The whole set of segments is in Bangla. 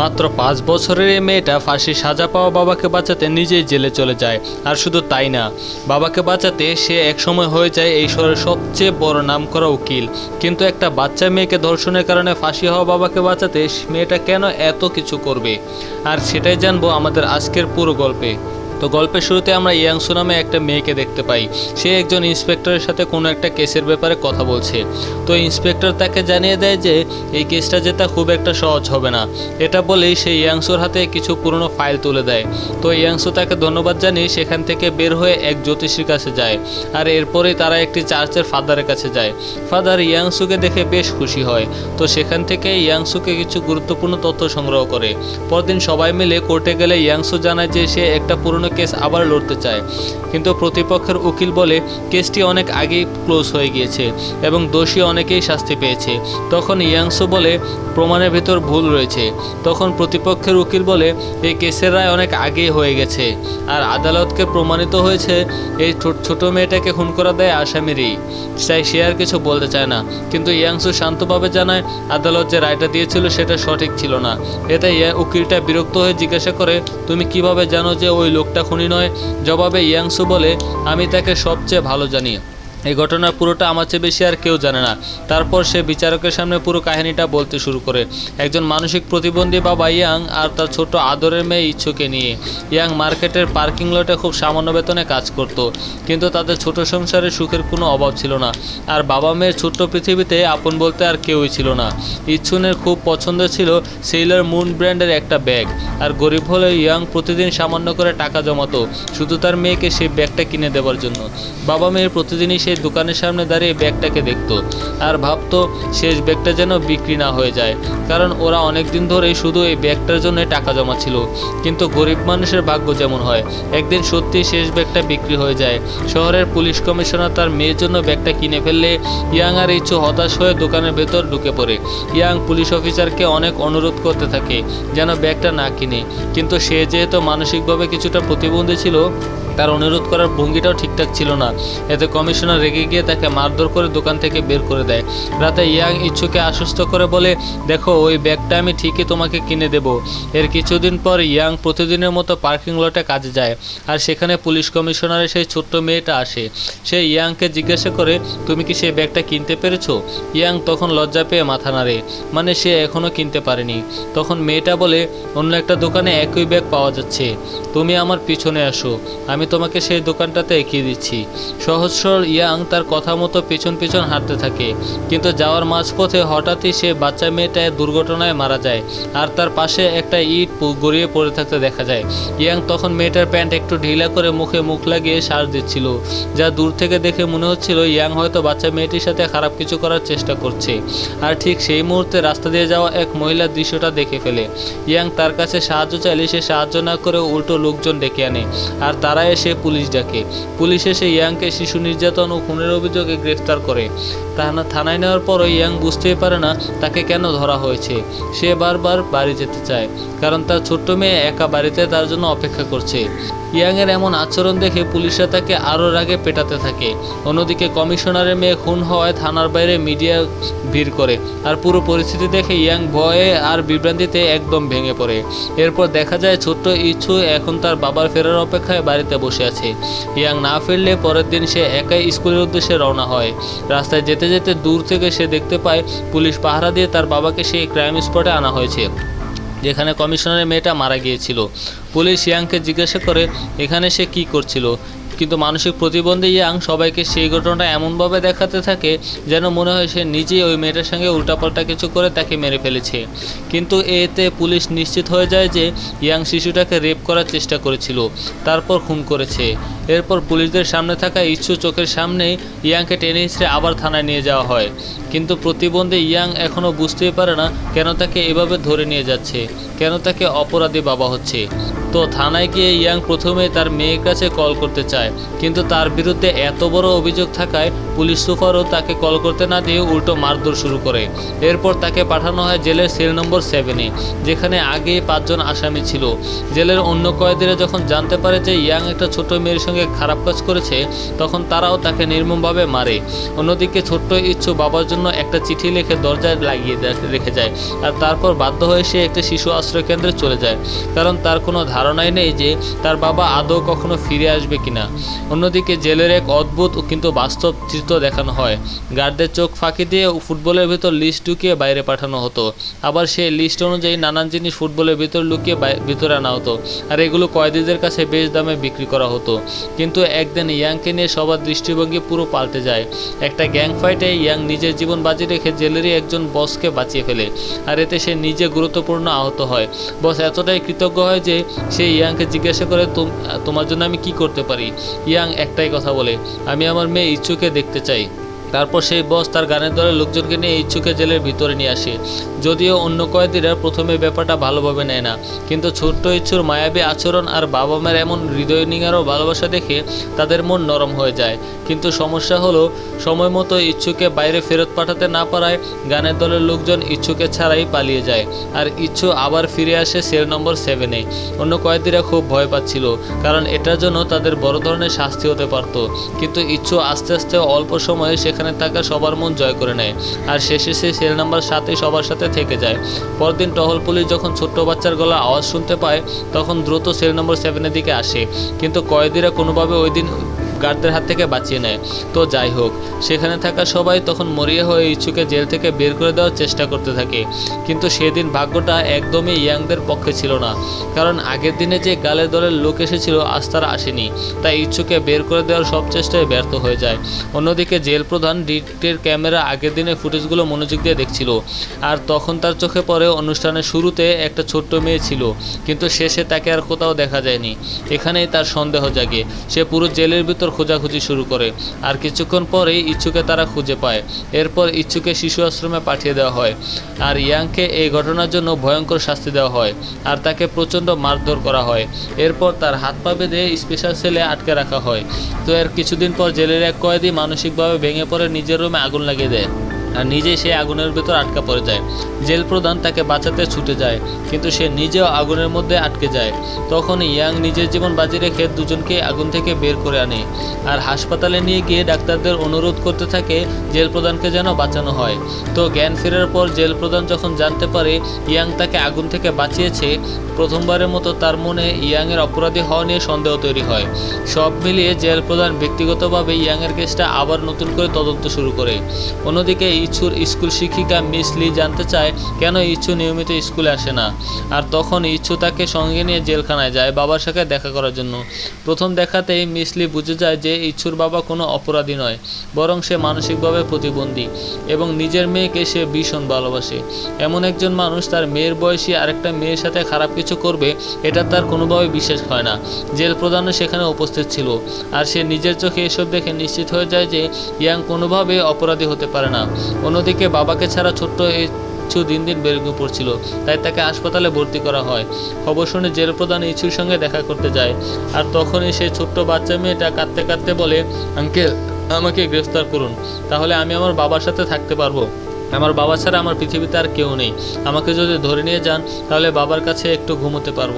মাত্র পাঁচ বছরের এই মেয়েটা ফাঁসি সাজা পাওয়া বাবাকে বাঁচাতে নিজেই জেলে চলে যায়। আর শুধু তাই না, বাবাকে বাঁচাতে সে এক সময় হয়ে যায় এই শহরের সবচেয়ে বড় নাম করা উকিল। কিন্তু একটা বাচ্চা মেয়েকে ধর্ষণের কারণে ফাঁসি হওয়া বাবাকে বাঁচাতে মেয়েটা কেন এত কিছু করবে? আর সেটাই জানব আমাদের আজকের পুরো গল্পে। তো গল্পের শুরুতে আমরা ইয়াংসু নামে একটা মেয়েকে দেখতে পাই। সে একজন ইন্সপেক্টরের সাথে কোনো একটা কেসের ব্যাপারে কথা বলছে। তো ইন্সপেক্টর তাকে জানিয়ে দেয় যে, এই কেসটা জেতা খুব একটা সহজ হবে না। এটা বলেই সে ইয়াংসুর হাতে কিছু পুরনো ফাইল তুলে দেয়। তো ইয়াংসু তাকে ধন্যবাদ জানিয়ে সেখান থেকে বের হয়ে এক জ্যোতিষীর কাছে যায়। আর এরপরেই তারা একটি চার্চের ফাদারের কাছে যায়। ফাদার ইয়াংসুকে দেখে বেশ খুশি হয়। তো সেখান থেকে ইয়াংসুকে কিছু গুরুত্বপূর্ণ তথ্য সংগ্রহ করে। পরদিন সবাই মিলে কোর্টে গেলে ইয়াংসু জানায় যে, সে একটা পুরনো কেস আবার লড়তে চায়। কিন্তু প্রতিপক্ষের উকিল বলে, কেসটি অনেক আগেই ক্লোজ হয়ে গিয়েছে এবং দোষী অনেকেই শাস্তি পেয়েছে। তখন ইয়াংসু বলে, প্রমাণের ভেতর ভুল রয়েছে। তখন প্রতিপক্ষের উকিল বলে, এই কেসের রায় অনেক আগেই হয়ে গেছে। আর আদালতকে প্রমাণিত হয়েছে, এই ছোট মেয়েটাকে খুন করা দেয় আসামিরই। তাই সে আর কিছু বলতে চায় না। কিন্তু ইয়াংসু শান্তভাবে জানায়, আদালত যে রায়টা দিয়েছিল সেটা সঠিক ছিল না। এতে উকিলটা বিরক্ত হয়ে জিজ্ঞাসা করে, তুমি কীভাবে জানো যে ওই লোকটা খুনি নয়। জবাবে ইয়াংসু বলে আমি তাকে সবচেয়ে ভালো জানি। এই ঘটনার পুরোটা আমার চেয়ে বেশি আর কেউ জানে না। তারপর সে বিচারকের সামনে পুরো কাহিনীটা বলতে শুরু করে। একজন মানসিক প্রতিবন্ধী বাবা ইয়াং আর তার ছোট আদরের মেয়ে ইচ্ছুকে নিয়ে। ইয়াং মার্কেটের পার্কিং লটে খুব সামান্য বেতনে কাজ করত, কিন্তু তাদের ছোট সংসারে সুখের কোনো অভাব ছিল না। আর বাবা মেয়ের ছোট্ট পৃথিবীতে আপন বলতে আর কেউই ছিল না। ইচ্ছুনের খুব পছন্দ ছিল সেইলার মুন ব্র্যান্ডের একটা ব্যাগ। আর গরিব হলে ইয়াং প্রতিদিন সামান্য করে টাকা জমাতো, শুধু তার মেয়েকে সেই ব্যাগটা কিনে দেওয়ার জন্য। বাবা মেয়ের প্রতিদিনই সেই দোকানের সামনে দাঁড়িয়ে ব্যাগটাকে দেখত আর ভাবতো শেষ ব্যাগটা যেন বিক্রি না হয়ে যায়। কারণ ওরা অনেক দিন ধরেই শুধু এই ব্যাগটার জন্য টাকা জমা ছিল। কিন্তু গরিব মানুষের ভাগ্য যেমন হয়, একদিন সত্যি শেষ ব্যাগটা বিক্রি হয়ে যায়। শহরের পুলিশ কমিশনার তার মেয়ের জন্য ব্যাগটা কিনে ফেললে ইয়াং আর ইচ্ছু হতাশ হয়ে দোকানের ভেতর ঢুকে পড়ে। ইয়াং পুলিশ অফিসারকে অনেক অনুরোধ করতে থাকে যেন ব্যাগটা না কিনে। কিন্তু সে যেহেতু মানসিকভাবে কিছুটা প্রতিবন্ধী ছিল তার অনুরোধ করার ভঙ্গিটাও ঠিকঠাক ছিল না। এতে কমিশনার রেগে গিয়ে তাকে মারধর করে দোকান থেকে বের করে দেয়। রাতে ইয়াং ইচ্ছুকে আশ্বস্ত করে বলে, দেখো, ওই ব্যাগটা আমি ঠিকই তোমাকে কিনে দেব। এর কিছুদিন পর ইয়াং প্রতিদিনের মতো পার্কিং লটে কাজে যায় আর সেখানে পুলিশ কমিশনারের সেই ছোট্ট মেয়েটা আসে। সে ইয়াংকে জিজ্ঞাসা করে, তুমি কি সেই ব্যাগটা কিনতে পেরেছ? ইয়াং তখন লজ্জা পেয়ে মাথা নাড়ে। মানে সে এখনও কিনতে পারেনি। তখন মেয়েটা বলে, অন্য একটা দোকানে একই ব্যাগ পাওয়া যাচ্ছে। তুমি আমার পিছনে আসো। আমি তোমাকে সেই দোকানটাতে এগিয়ে দিচ্ছি। সহজ সরল ইয়াং তার কথা মতো পেছন পেছন হাঁটতে থাকে। কিন্তু যাওয়ার মাঝপথে হঠাৎই সে বাচ্চা মেয়েটা দুর্ঘটনায় মারা যায় আর তার পাশে একটা ইট গড়িয়ে পড়ে থাকতে দেখা যায়। ইয়াং তখন মেয়েটার প্যান্ট একটু ঢিলা করে মুখে মুখ লাগিয়ে শ্বাস দিচ্ছিল, যা দূর থেকে দেখে মনে হচ্ছিল ইয়াং হয়তো বাচ্চা মেয়েটির সাথে খারাপ কিছু করার চেষ্টা করছে। আর ঠিক সেই মুহূর্তে রাস্তা দিয়ে যাওয়া এক মহিলার দৃশ্যটা দেখে ফেলে। ইয়াং তার কাছে সাহায্য চাইলে সে সাহায্য না করে উল্টো লোকজন ডেকে আনে, আর তারা এসে পুলিশ ডাকে। পুলিশ এসে ইয়াংকে শিশু নির্যাতন ও খুনের অভিযোগে গ্রেফতার করে। তাহানা থানায় নেওয়ার পরও ইয়াং বুঝতেই পারে না, তাকে কেন ধরা হয়েছে। সে বারবার বাড়ি যেতে চায়, কারণ তার ছোট্ট মেয়ে একা বাড়িতে তার জন্য অপেক্ষা করছে। ইয়াংয়ের এমন আচরণ দেখে পুলিশরা তাকে আরও রাগে পেটাতে থাকে। অন্যদিকে কমিশনারের মেয়ে খুন হওয়ায় থানার বাইরে মিডিয়া ভিড় করে আর পুরো পরিস্থিতি দেখে ইয়াং ভয়ে আর বিভ্রান্তিতে একদম ভেঙে পড়ে। এরপর দেখা যায় ছোট্ট ইচ্ছু এখন তার বাবার ফেরার অপেক্ষায় বাড়িতে বসে আছে। ইয়াং না ফিরলে পরের দিন সে একাই স্কুলের উদ্দেশ্যে রওনা হয়। রাস্তায় যেতে যেতে দূর থেকে সে দেখতে পায়, পুলিশ পাহারা দিয়ে তার বাবাকে সেই ক্রাইম স্পটে আনা হয়েছে। যেখানে কমিশনারের মেয়েটা মারা গিয়েছিল। পুলিশ ইয়াংকে জিজ্ঞাসা করে এখানে সে কি করছিল? কিন্তু মানসিক প্রতিবন্ধী ইয়াং সবাইকে সেই ঘটনাটা এমনভাবে দেখাতে থাকে যেন মনে হয় সে নিজেই ওই মেয়েটার সঙ্গে উল্টাপাল্টা কিছু করে তাকে মেরে ফেলেছে। কিন্তু এতে পুলিশ নিশ্চিত হয়ে যায় যে ইয়াং শিশুটাকে রেপ করার চেষ্টা করেছিল, তারপর খুন করেছে। এরপর পুলিশদের সামনে থাকা ইচ্ছু চোখের সামনেই ইয়াংকে টেনে হিঁচড়ে আবার থানায় নিয়ে যাওয়া হয়। কিন্তু প্রতিবন্ধী ইয়াং এখনও বুঝতেই পারে না কেন তাকে এভাবে ধরে নিয়ে যাচ্ছে, কেন তাকে অপরাধী বাবা হচ্ছে। তো থানায় গিয়ে ইয়াং প্রথমে তার মেয়ের কাছে কল করতে চায়। কিন্তু তার বিরুদ্ধে এত বড় অভিযোগ থাকায় পুলিশ সুপারও তাকে কল করতে না দিয়ে উল্টো মারধর শুরু করে। এরপর তাকে পাঠানো হয় জেলের সেল নম্বর সেভেনে, যেখানে আগে পাঁচজন আসামি ছিল। জেলের অন্য কয়েদিরা যখন জানতে পারে যে ইয়াং একটা ছোট মেয়ের সঙ্গে খারাপ কাজ করেছে, তখন তারাও তাকে নির্মমভাবে মারে। অন্যদিকে ছোট্ট ইচ্ছু বাবার জন্য একটা চিঠি লিখে দরজায় লাগিয়ে রেখে যায়। আর তারপর বাধ্য হয়ে সে একটি শিশু আশ্রয় কেন্দ্রে চলে যায়। কারণ তার কোনো ধারণাই নেই যে তার বাবা আদৌ কখনো ফিরে আসবে কিনা। অন্যদিকে জেলের এক অদ্ভুত কিন্তু বাস্তব চিত্র দেখানো হয়। গার্ডদের চোখ ফাঁকি দিয়ে ফুটবলের ভিতর লিস্ট ঢুকিয়ে বাইরে পাঠানো হতো। আবার সেই লিস্ট অনুযায়ী নানান জিনিস ফুটবলের ভিতর লুকিয়ে ভিতরে আনা হতো। আর এগুলো কয়েদিদের কাছে বেশ দামে বিক্রি করা হতো। কিন্তু একদিন ইয়াংকে নিয়ে সবার দৃষ্টিভঙ্গি পুরো পাল্টে যায়। একটা গ্যাং ফাইটে ইয়াং নিজের জীবন বাজি রেখে জেলেরই একজন বসকে বাঁচিয়ে ফেলে। আর এতে সে নিজে গুরুত্বপূর্ণ আহত হয়। বস এতটাই কৃতজ্ঞ হয় যে সে ইয়াংকে জিজ্ঞাসা করে, "তোম- তোমার জন্য আমি কি করতে পারি? ইয়াং একটাই কথা বলে, আমি আমার মেয়ে ইচ্ছুকে দেখতে চাই। তারপর সেই বস তার গানের দলের লোকজনকে নিয়ে ইচ্ছুকে জেলের ভিতরে নিয়ে আসে। যদিও অন্য কয়েদিরা প্রথমে ব্যাপারটা ভালোভাবে নেয় না, কিন্তু ছোট্ট ইচ্ছুর মায়াবী আচরণ আর বাবা মায়ের এমন হৃদয় নিঙারও ভালোবাসা দেখে তাদের মন নরম হয়ে যায়। কিন্তু সমস্যা হলো, সময় মতো ইচ্ছুকে বাইরে ফেরত পাঠাতে না পারায় গানের দলের লোকজন ইচ্ছুকে ছাড়াই পালিয়ে যায়। আর ইচ্ছু আবার ফিরে আসে সেল নম্বর সেভেনে অন্য কয়েদিরা খুব ভয় পাচ্ছিল, কারণ এটার জন্য তাদের বড় ধরনের শাস্তি হতে পারত। কিন্তু ইচ্ছু আস্তে আস্তে অল্প সময়ে সেখানে থাকা সবার মন জয় করে নেয়। আর শেষে সে সেল নাম্বার সাথে সবার সাথে থেকে যায়। পরদিন টহল পুলিশ যখন ছোট্ট বাচ্চার গলা আওয়াজ শুনতে পায়, তখন দ্রুত সেল নম্বর সেভেনের দিকে আসে। কিন্তু কয়েদিরা কোনোভাবে ওই দিন গার্ডদের হাত থেকে বাঁচিয়ে নেয়। তো যাই হোক, সেখানে থাকা সবাই তখন মরিয়া হয়ে ইচ্ছুকে জেল থেকে বের করে দেওয়ার চেষ্টা করতে থাকে। কিন্তু সেদিন ভাগ্যটা একদমই ইয়াংদের পক্ষে ছিল না। কারণ আগের দিনে যে গালের দলের লোক এসেছিল, আজ তারা আসেনি। তাই ইচ্ছুকে বের করে দেওয়ার সব চেষ্টায় ব্যর্থ হয়ে যায়। অন্যদিকে জেল প্রধান ডিটের ক্যামেরা আগের দিনের ফুটেজগুলো মনোযোগ দিয়ে দেখছিল। আর তখন তার চোখে পড়ে অনুষ্ঠানের শুরুতে একটা ছোট্ট মেয়ে ছিল। কিন্তু শেষে তাকে আর কোথাও দেখা যায়নি। এখানেই তার সন্দেহ জাগে। সে পুরো জেলের ভিতর খোঁজাখুঁজি শুরু করে। আর কিছুক্ষণ পরেই ইচ্ছুকে তারা খুঁজে পায়। এরপর ইচ্ছুকে শিশু আশ্রমে পাঠিয়ে দেওয়া হয়। আর ইয়াংকে এই ঘটনার জন্য ভয়ঙ্কর শাস্তি দেওয়া হয়। আর তাকে প্রচণ্ড মারধর করা হয়। এরপর তার হাত পা বেঁধে স্পেশাল সেলে আটকে রাখা হয়। তো এর কিছুদিন পর জেলের এক কয়েদি মানসিকভাবে ভেঙে পড়ে নিজের রুমে আগুন লাগিয়ে দেয়। আর নিজেই সে আগুনের ভেতর আটকা পড়ে যায়। জেল প্রধান তাকে বাঁচাতে ছুটে যায়, কিন্তু সে নিজেও আগুনের মধ্যে আটকে যায়। তখন ইয়াং নিজের জীবন বাজি রেখে দুজনকে আগুন থেকে বের করে আনে আর হাসপাতালে নিয়ে গিয়ে ডাক্তারদের অনুরোধ করতে থাকে জেল প্রধানকে যেন বাঁচানো হয়। তো জ্ঞান ফেরার পর জেল প্রধান যখন জানতে পারে ইয়াং তাকে আগুন থেকে বাঁচিয়েছে, প্রথমবারের মতো তার মনে ইয়াংয়ের অপরাধী হওয়া নিয়ে সন্দেহ তৈরি হয়। সব মিলিয়ে জেল প্রধান ব্যক্তিগতভাবে ইয়াংয়ের কেসটা আবার নতুন করে তদন্ত শুরু করে। অন্যদিকে ইচ্ছুর স্কুল শিক্ষিকা মিস লি জানতে চায়, কেন ইচ্ছু নিয়মিত স্কুলে আসে না? আর তখন ইচ্ছু তাকে সঙ্গে নিয়ে জেলখানায় যায় বাবার সাথে দেখা করার জন্য। প্রথম দেখাতেই মিস লি বুঝে যায় যে ইচ্ছুর বাবা কোনো অপরাধী নয়, বরং সে মানসিকভাবে প্রতিবন্ধী এবং নিজের মেয়েকে সে ভীষণ ভালোবাসে। এমন একজন মানুষ তার মেয়ের বয়সী আরেকটা মেয়ের সাথে খারাপ কিছু করবে, এটা তার কোনোভাবে বিশ্বাস হয় না। জেল প্রধানও সেখানে উপস্থিত ছিল। আর সে নিজের চোখে এসব দেখে নিশ্চিত হয়ে যায় যে ইয়াং কোনোভাবে অপরাধী হতে পারে না। অন্যদিকে বাবাকে ছাড়া ছোট্ট এই ইচ্ছু দিন দিন বেড়ে পড়ছিল, তাই তাকে হাসপাতালে ভর্তি করা হয়। খবর শুনে জেল প্রধান ইচ্ছুর সঙ্গে দেখা করতে যায়। আর তখনই সেই ছোট্ট বাচ্চা মেয়েটা কাঁদতে কাঁদতে বলে, আঙ্কেল, আমাকে গ্রেফতার করুন। তাহলে আমি আমার বাবার সাথে থাকতে পারব। আমার বাবা ছাড়া আমার পৃথিবীতে আর কেউ নেই। আমাকে যদি ধরে নিয়ে যান, তাহলে বাবার কাছে একটু ঘুমোতে পারব।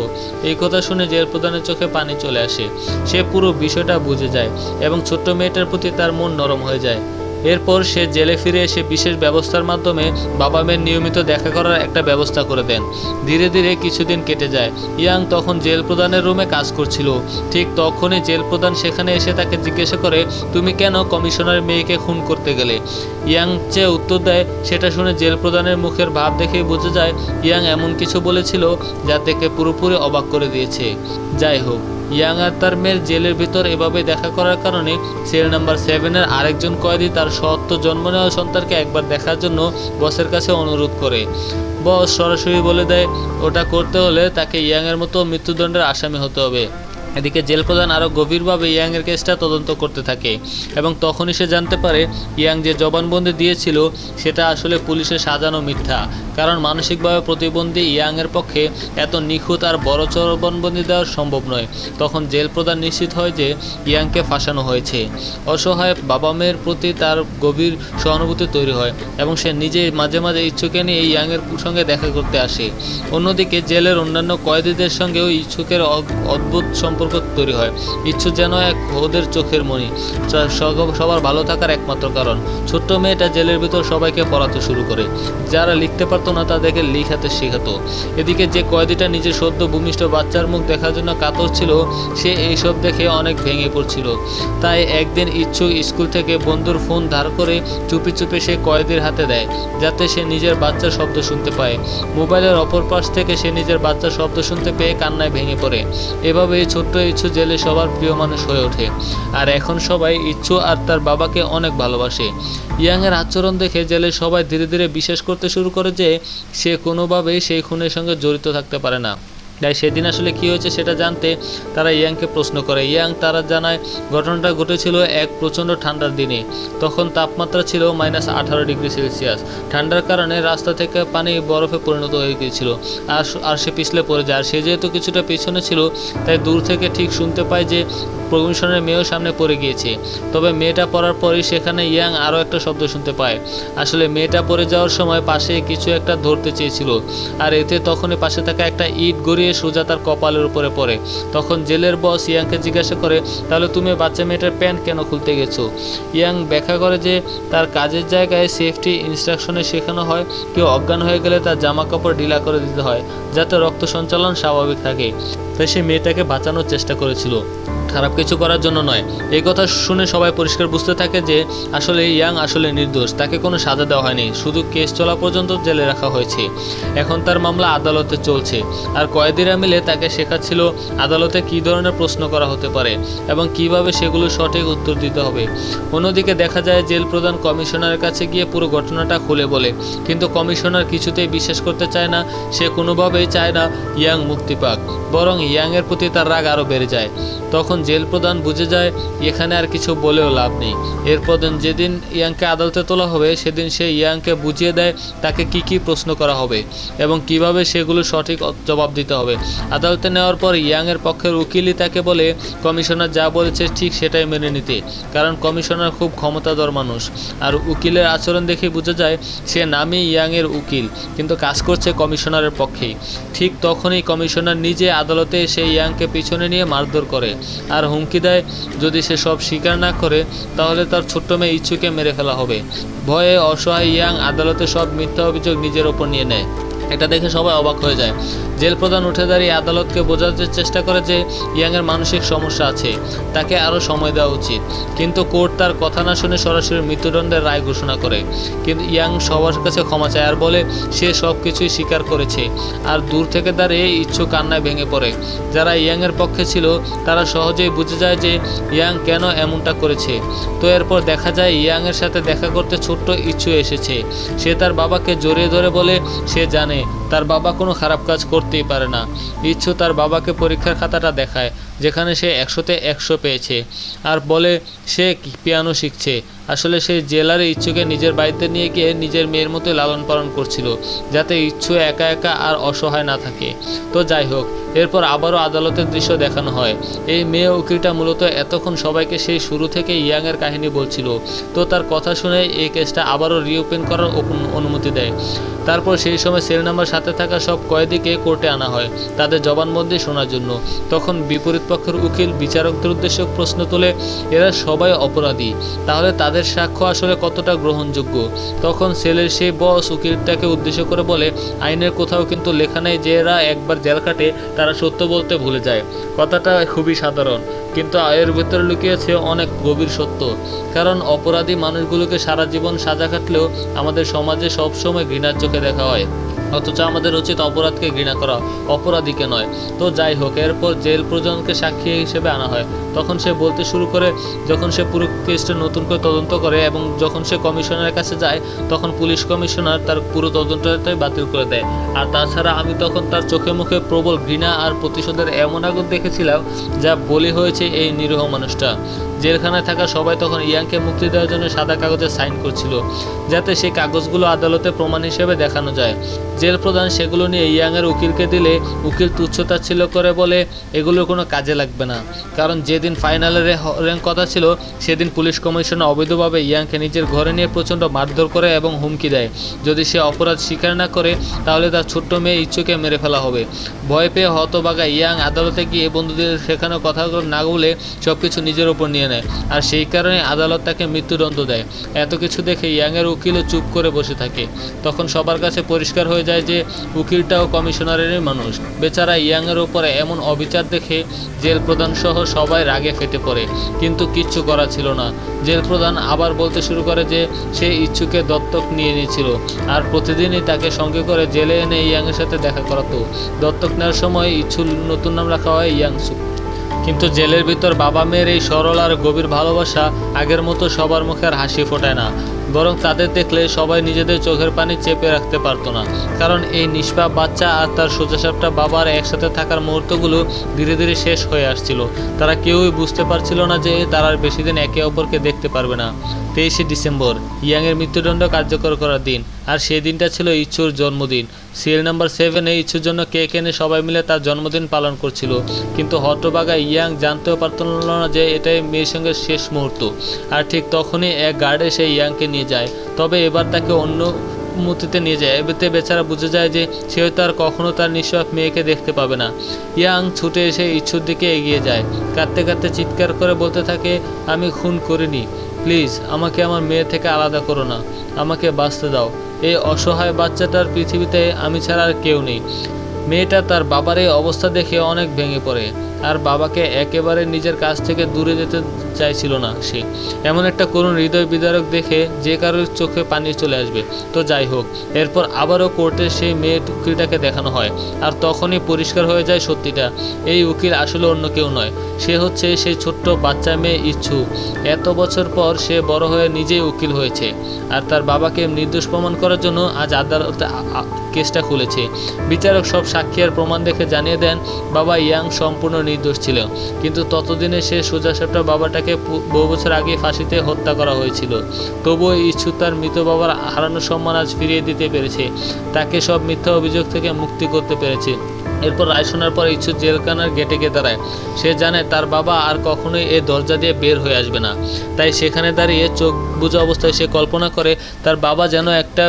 এই কথা শুনে জেল প্রধানের চোখে পানি চলে আসে। সে পুরো বিষয়টা বুঝে যায় এবং ছোট্ট মেয়েটার প্রতি তার মন নরম হয়ে যায়। এরপর সে জেলে ফিরে এসে বিশেষ ব্যবস্থার মাধ্যমে বাবা মেয়ের নিয়মিত দেখা করার একটা ব্যবস্থা করে দেন। ধীরে ধীরে কিছুদিন কেটে যায়। ইয়াং তখন জেল প্রধানের রুমে কাজ করছিল। ঠিক তখনই জেল প্রধান সেখানে এসে তাকে জিজ্ঞাসা করে, তুমি কেন কমিশনার মেয়েকে খুন করতে গেলে? ইয়াং যে উত্তর দেয়, সেটা শুনে জেল প্রধানের মুখের ভাব দেখেই বোঝা যায়, ইয়াং এমন কিছু বলেছিল যা দেখে পুরোপুরি অবাক করে দিয়েছে। যাই হোক ইয়াং আর তার মেয়ের জেলের ভিতর এভাবে দেখা করার কারণে সেল নাম্বার সেভেনের আরেকজন কয়েদি তার সত্য জন্ম নেওয়া সন্তানকে একবার দেখার জন্য বসের কাছে অনুরোধ করে। বস সরাসরি বলে দেয়, ওটা করতে হলে তাকে ইয়াংয়ের মতো মৃত্যুদণ্ডের আসামি হতে হবে। এদিকে জেল প্রধান আরও গভীরভাবে ইয়াংয়ের কেসটা তদন্ত করতে থাকে এবং তখনই সে জানতে পারে ইয়াং যে জবানবন্দি দিয়েছিল সেটা আসলে পুলিশের সাজানো মিথ্যা, কারণ মানসিকভাবে প্রতিবন্ধী ইয়াংয়ের পক্ষে এত নিখুঁত আর বড় জবানবন্দি দেওয়া সম্ভব নয়। তখন জেল প্রধান নিশ্চিত হয় যে ইয়াংকে ফাঁসানো হয়েছে। অসহায় বাবা মেয়ের প্রতি তার গভীর সহানুভূতি তৈরি হয় এবং সে নিজে মাঝে মাঝে ইচ্ছুকে নিয়ে ইয়াংয়ের সঙ্গে দেখা করতে আসে। অন্যদিকে জেলের অন্যান্য কয়েদিদের সঙ্গেও ইচ্ছুকের অদ্ভুত সম্পর্ক তৈরি হয়। ইচ্ছু যেন এক ওদের চোখের মণি সবার ভালো থাকার একমাত্র কারণ। ছোট্ট মেয়েটা জেলের ভিতর সবাইকে পড়াতে শুরু করে। যারা লিখতে পারতো না, তাদেরকে লিখাতে শেখাতো। এদিকে যে কয়েদিটা নিজের সদ্য ভূমিষ্ঠ বাচ্চার মুখ দেখার জন্য কাতর ছিল, সে এইসব দেখে অনেক ভেঙে পড়ছিল। তাই একদিন ইচ্ছুক স্কুল থেকে বন্ধুর ফোন ধার করে চুপি চুপি সে কয়েদির হাতে দেয়, যাতে সে নিজের বাচ্চার শব্দ শুনতে পায়। মোবাইলের অপর পাশ থেকে সে নিজের বাচ্চার শব্দ শুনতে পেয়ে কান্নায় ভেঙে পড়ে। এভাবে এই ছোট্ট ইচ্ছু জেলে সবার প্রিয় মানুষ হয়ে ওঠে। আর এখন সবাই ইচ্ছু আর তার বাবাকে অনেক ভালোবাসে। ইয়াংয়ের আচরণ দেখে জেলে সবাই ধীরে ধীরে বিশ্বাস করতে শুরু করে যে সে কোনোভাবেই সেই খুনের সঙ্গে জড়িত থাকতে পারে না। তাই সেদিন আসলে কি হয়েছে সেটা জানতে তারা ইয়াংকে প্রশ্ন করে। ইয়াং তারা জানায়, ঘটনাটা ঘটেছিল এক প্রচণ্ড ঠান্ডার দিনে। তখন তাপমাত্রা ছিল মাইনাস আঠারো ডিগ্রি সেলসিয়াস। ঠান্ডার কারণে রাস্তা থেকে পানি বরফে পরিণত হয়ে গিয়েছিল। আর আর সে পিছলে পড়ে যায়। আর সে যেহেতু কিছুটা পেছনে ছিল, তাই দূর থেকে ঠিক শুনতে পায় যে প্রমিশনের মেয়েও সামনে পড়ে গিয়েছে। তবে মেয়েটা পড়ার পরেই সেখানে ইয়াং আরও একটা শব্দ শুনতে পায়। আসলে মেয়েটা পড়ে যাওয়ার সময় পাশে কিছু একটা ধরতে চেয়েছিল। আর এতে তখনই পাশে থাকা একটা ইট গড়িয়ে সোজা তার কপালের উপরে পড়ে। তখন জেলের বস ইয়াংকে জিজ্ঞাসা করে, তাহলে তুমি বাচ্চা মেয়েটার প্যান্ট কেন খুলতে গেছো? ইয়াং ব্যাখ্যা করে যে, তার কাজের জায়গায় সেফটি ইনস্ট্রাকশনে শেখানো হয়। কেউ অজ্ঞান হয়ে গেলে তার জামা কাপড় ঢিলা করে দিতে হয়, যাতে রক্ত সঞ্চালন স্বাভাবিক থাকে। তাই সে মেয়েটাকে বাঁচানোর চেষ্টা করেছিল। খারাপ কিছু করার জন্য নয়। এই কথা শুনে সবাই পরিষ্কার বুঝতে থাকে যে আসলে ইয়াং আসলে নির্দোষ, তাকে কোনো সাজা দেওয়া হয়নি, শুধু কেস চলা পর্যন্ত জেলে রাখা হয়েছে। এখন তার মামলা আদালতে চলছে, আর কয়েদিরা মিলে তাকে শেখাচ্ছিল আদালতে কী ধরনের প্রশ্ন করা হতে পারে এবং কীভাবে সেগুলো সঠিক উত্তর দিতে হবে। অন্যদিকে দেখা যায় জেল প্রধান কমিশনারের কাছে গিয়ে পুরো ঘটনাটা খুলে বলে, কিন্তু কমিশনার কিছুতেই বিশ্বাস করতে চায় না, সে কোনোভাবেই চায় না ইয়াং মুক্তি পাক, বরং ইয়াংয়ের প্রতি তার রাগ আরও বেড়ে যায়। তখন জেল প্রধান বুঝে যায়, এখানে আর কিছু বলেও লাভ নেই। এরপর দিন যেদিন ইয়াংকে আদালতে তোলা হবে, সেদিন সে ইয়াংকে বুঝিয়ে দেয় তাকে কি কি প্রশ্ন করা হবে এবং কীভাবে সেগুলো সঠিক জবাব দিতে হবে। আদালতে নেওয়ার পর ইয়াংয়ের পক্ষের উকিলই তাকে বলে, কমিশনার যা বলেছে ঠিক সেটাই মেনে নিতে। কারণ কমিশনার খুব ক্ষমতাধর মানুষ। আর উকিলের আচরণ দেখে বোঝা যায়, সে নামই ইয়াংয়ের উকিল, কিন্তু কাজ করছে কমিশনারের পক্ষেই। ঠিক তখনই কমিশনার নিজে আদালতে সেই ইয়াংকে পিছনে নিয়ে মারধর করে। আর হুমকি দেয়, যদি সে সব স্বীকার না করে, তাহলে তার ছোট্ট মেয়ে ইচ্ছুকে মেরে ফেলা হবে। ভয়ে অসহায় ইয়াং আদালতে সব মিথ্যা অভিযোগ নিজের ওপর নিয়ে নেয়। এটা দেখে সবাই অবাক হয়ে যায়। জেল প্রধান উঠে দাঁড়িয়ে আদালতকে বোঝাতে চেষ্টা করে যে ইয়াংয়ের মানসিক সমস্যা আছে, তাকে আরও সময় দেওয়া উচিত। কিন্তু কোর্ট তার কথা না শুনে সরাসরি মৃত্যুদণ্ডের রায় ঘোষণা করে। কিন্তু ইয়াং সবার কাছে ক্ষমা চায় আর বলে, সে সব কিছুই স্বীকার করেছে। আর দূর থেকে দাঁড়িয়ে ইচ্ছু কান্নায় ভেঙে পড়ে। যারা ইয়াংয়ের পক্ষে ছিল, তারা সহজেই বুঝে যায় যে ইয়াং কেন এমনটা করেছে। তো এরপর দেখা যায় ইয়াংয়ের সাথে দেখা করতে ছোট্ট ইচ্ছু এসেছে। সে তার বাবাকে জড়িয়ে ধরে বলে, সে জানে, তার বাবা কোনো খারাপ কাজ করতেই পারে না। ইচ্ছু তার বাবাকে পরীক্ষার খাতাটা দেখায়, যেখানে সে একশোতে একশো পেয়েছে। আর বলে, সে পিয়ানো শিখছে? আসলে সে জেলারে ইচ্ছুকে নিজের বাড়িতে নিয়ে গিয়ে নিজের মেয়ের মতো লালন পালন করছিল, যাতে ইচ্ছু একা একা আর অসহায় না থাকে। তো যাই হোক এরপর আবারও আদালতের দৃশ্য দেখানো হয়। এই মেয়ে উকিলটা মূলত এতক্ষণ সবাইকে সেই শুরু থেকে ইয়াংয়ের কাহিনী বলছিল। তো তার কথা শুনে এই কেসটা আবারও রিওপেন করার অনুমতি দেয়। তারপর সেই সময় সেল নাম্বার সাথে থাকা সব কয়েদিকে কোর্টে আনা হয়, তাদের জবানবন্দি শোনার জন্য। তখন বিপরীত পক্ষের উকিল, বিচারকদের উদ্দেশ্যে প্রশ্ন তোলে, এরা সবাই অপরাধী, তাহলে তাদের সাক্ষ্য আসলে কতটা গ্রহণযোগ্য? তখন সেলের সেই বস উকিলটাকে উদ্দেশ্য করে বলে, আইনের কোথাও কিন্তু লেখা নেই যে এরা একবার জেল কাটে, তারা সত্য বলতে ভুলে যায়। কথাটা খুবই সাধারণ, কিন্তু এর ভেতরে লুকিয়েছে অনেক গভীর সত্য। কারণ অপরাধী মানুষগুলোকে সারা জীবন সাজা কাটলেও আমাদের সমাজে সবসময় ঘৃণার চোখে দেখা হয়। অথচ আমাদের উচিত অপরাধকে ঘৃণা করা, অপরাধীকে নয়। তো যাই হোক, এরপর জেল প্রজনকে সাক্ষী হিসেবে আনা হয়। তখন সে বলতে শুরু করে, যখন সে পুরো কেসটা নতুন করে তদন্ত করে এবং যখন সে কমিশনারের কাছে যায়, তখন পুলিশ কমিশনার তার পুরো তদন্তটাই বাতিল করে দেয়। আর তাছাড়া আমি তখন তার চোখে মুখে প্রবল ঘৃণা আর প্রতিশোধের এমন আগুন দেখেছিলাম, যা বলি হয়েছে এই নিরীহ মানুষটা। জেলখানায় থাকা সবাই তখন ইয়াংকে মুক্তি দেওয়ার জন্য সাদা কাগজে সাইন করছিল, যাতে সেই কাগজগুলো আদালতে প্রমাণ হিসেবে দেখানো যায়। জেল প্রধান সেগুলো নিয়ে ইয়াংয়ের উকিলকে দিলে উকিল তুচ্ছতাচ্ছিল্য করে বলে, এগুলোর কোনো কাজে লাগবে না। কারণ যেদিন ফাইনালের র্যাঙ্ক কথা ছিল, সেদিন পুলিশ কমিশনার অবৈধভাবে ইয়াংকে নিজের ঘরে নিয়ে প্রচণ্ড মারধর করে এবং হুমকি দেয়। যদি সে অপরাধ স্বীকার না করে, তাহলে তার ছোট্ট মেয়ে ইচ্ছুকে মেরে ফেলা হবে। ভয় পেয়ে হতবাগা ইয়াং আদালতে গিয়ে বন্ধুদের সেখানে কথাগুলো না বলে সব কিছু নিজের ওপর নিয়ে। নেয়। আর সেই কারণে আদালত তাকে মৃত্যুদণ্ড দেয়। এত কিছু দেখে ইয়াংয়ের উকিলও চুপ করে বসে থাকে। তখন সবার কাছে পরিষ্কার হয়ে যায় যে উকিলটাও কমিশনারেরই মানুষ। বেচারা ইয়াংয়ের ওপরে এমন অবিচার দেখে জেল প্রধান সহ সবাই রাগে ফেটে পড়ে। কিন্তু কিচ্ছু করা ছিল না। জেল প্রধান আবার বলতে শুরু করে যে সে ইচ্ছুকে দত্তক নিয়ে নিয়েছিল। আর প্রতিদিনই তাকে সঙ্গে করে জেলে এনে ইয়াংয়ের সাথে দেখা করাতো। দত্তক নেওয়ার সময় ইচ্ছুর নতুন নাম রাখা হয় ইয়াংসু। কিন্তু জেলের ভিতর বাবা মেয়ের এই সরল আর গভীর ভালোবাসা আগের মতো সবার মুখের হাসি ফোটায় না। বরং তাদের দেখলে সবাই নিজেদের চোখের পানি চেপে রাখতে পারতো না। কারণ এই নিষ্পাপ বাচ্চা আর তার সোজাসাপটা বাবার একসাথে থাকার মুহূর্তগুলো ধীরে ধীরে শেষ হয়ে আসছিল। তারা কেউই বুঝতে পারছিল না যে তারা আর বেশি দিন একে অপরকে দেখতে পারবে না। তেইশে ডিসেম্বর, ইয়াংয়ের মৃত্যুদণ্ড কার্যকর করার দিন, আর সেই দিনটা ছিল ইচ্ছুর জন্মদিন। সিরিয়াল নাম্বার সেভেনে ইচ্ছুর জন্য কেক এনে সবাই মিলে তার জন্মদিন পালন করছিল। কিন্তু হটবাগা ইয়াং জানতেও পারত না যে এটাই মেয়ের সঙ্গে শেষ মুহূর্ত। আর ঠিক তখনই এক গার্ডে সেই ইয়াংকে নিয়ে যায়। তবে এবার তাকে অন্য মূর্তিতে নিয়ে যায়। এতে বেচারা বুঝে যায় যে সে হয়তো আর কখনো তার নিঃস্বাপ মেয়েকে দেখতে পাবে না। ইয়াং ছুটে এসে ইচ্ছুর দিকে এগিয়ে যায়। কাঁদতে কাঁদতে চিৎকার করে বলতে থাকে, আমি খুন করিনি। প্লিজ, আমাকে আমার মেয়ে থেকে আলাদা করো না। আমাকে বাঁচতে দাও। এই অসহায় বাচ্চাটার পৃথিবীতে আমি ছাড়া আর কেউ নেই। মেয়েটা তার বাবার এই অবস্থা দেখে অনেক ভেঙে পড়ে। আর বাবাকে একেবারে নিজের কাছ থেকে দূরে যেতে চাইছিল না সে। এমন একটা করুণ হৃদয় বিদারক দেখে যে কারোর চোখে পানি চলে আসবে। তো যাই হোক, এরপর আবারও কোর্টে সেই মেয়ে উকিলটাকে দেখানো হয়। আর তখনই পরিষ্কার হয়ে যায় সত্যিটা, এই উকিল আসলে অন্য কেউ নয়। সে হচ্ছে সেই ছোট্ট বাচ্চা মেয়ে ইচ্ছু। এত বছর পর সে বড় হয়ে নিজেই উকিল হয়েছে। আর তার বাবাকে নির্দোষ প্রমাণ করার জন্য আজ আদালতে কেসটা খুলেছে। বিচারক সব সাক্ষী প্রমাণ দেখে জানিয়ে দেন, বাবা ইয়াং সম্পূর্ণ নির্দোষ ছিল। কিন্তু ততদিনে সে সোজা সোজাসাপটা বাবাটাকে বহু বছর আগে ফাঁসিতে হত্যা করা হয়েছিল। তবুও ইচ্ছু তার মৃত বাবার হারানো সম্মান আজ ফিরিয়ে দিতে পেরেছে। তাকে সব মিথ্যা অভিযোগ থেকে মুক্তি করতে পেরেছে। এরপর রায় শোনার পর ইচ্ছু জেলখানার গেটে গিয়ে দাঁড়ায়। সে জানে তার বাবা আর কখনোই এ দরজা দিয়ে বের হয়ে আসবে না। তাই সেখানে দাঁড়িয়ে চোখ বুঝা অবস্থায় সে কল্পনা করে, তার বাবা যেন একটা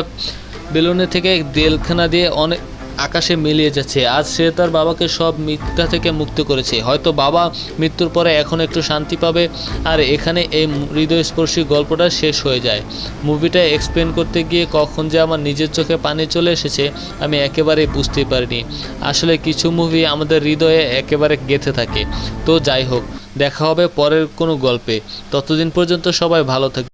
বেলুনে থেকে জেলখানা দিয়ে অনেক আকাশে মিলিয়ে যাচ্ছে। আজ সে তার বাবাকে সব মিথ্যা থেকে মুক্ত করেছে। হয়তো বাবা মৃত্যুর পরে এখন একটু শান্তি পাবে আর এখানে এই হৃদয়স্পর্শী গল্পটা শেষ হয়ে যায়। মুভিটা এক্সপ্লেন করতে গিয়ে কখন যে আমার নিজের চোখে পানি চলে এসেছে, আমি একেবারেই বুঝতে পারিনি। আসলে কিছু মুভি আমাদের হৃদয়ে একেবারে গেঁথে থাকে। তো যাই হোক, দেখা হবে পরের কোনো গল্পে। ততদিন পর্যন্ত সবাই ভালো থাকবে